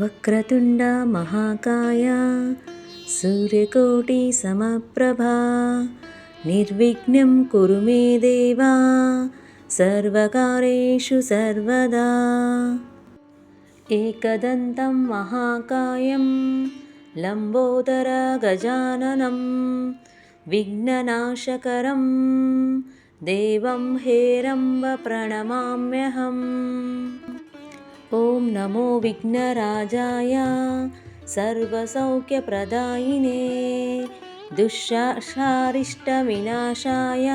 वक्रतुण्ड महाकाय सूर्यकोटिसमप्रभा निर्विघ्नं कुरु मे देवा सर्वकारेषु सर्वदा। एकदन्तं महाकायं लम्बोदरगजाननं विघ्ननाशकरं देवं हेरम्ब प्रणमाम्यहम् नमो विघ्नराजाय सर्वसौख्यप्रदायिने दुःशारिष्टविनाशाय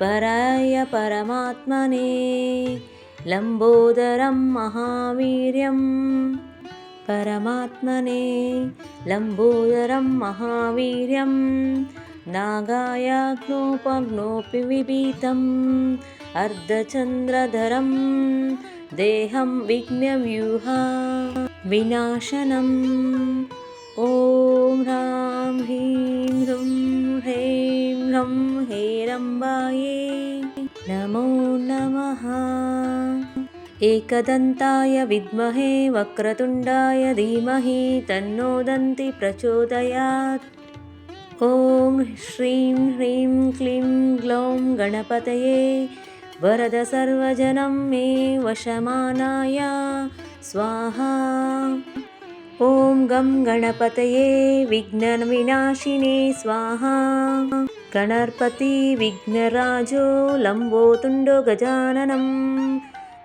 पराय परमात्मने लम्बोदरं महावीर्यं परमात्मने लम्बोदरं महावीर्यं नागायाग्नोपग्नोऽपि विभीतम् अर्धचन्द्रधरम् देहं विघ्नव्यूहा विनाशनम्। ॐ ह्रां ह्रीं ह्रूं ह्रैं ह्रं हेरम्बायै नमो नमः। एकदन्ताय विद्महे वक्रतुण्डाय धीमहि तन्नो दन्ति प्रचोदयात् ॐ श्रीं ह्रीं क्लीं ग्लौं गणपतये वरद सर्वजनं मे वशमानाय स्वाहा। ॐ गं गणपतये विघ्नविनाशिने स्वाहा। गणपतिविघ्नराजो लम्बोतुण्डो गजाननं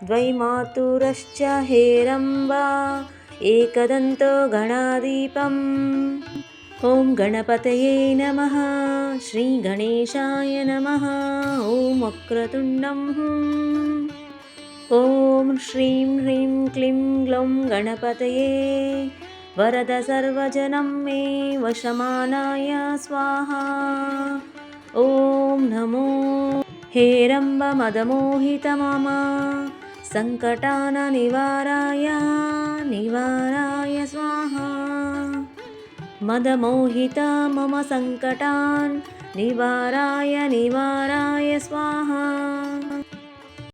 द्वैमातुरश्च हेरम्बा एकदन्तो गणादीपम् ॐ गणपतये नमः श्रीगणेशाय नमः ॐ वक्रतुण्डं ॐ श्रीं ह्रीं क्लीं ग्लौं गणपतये वरद सर्वजनं मे वशमानाय स्वाहा। ॐ नमो हेरम्बमदमोहित मम सङ्कटाननिवाराय निवाराय स्वाहा मदमोहिता मम सङ्कटान् निवाराय निवाराय स्वाहा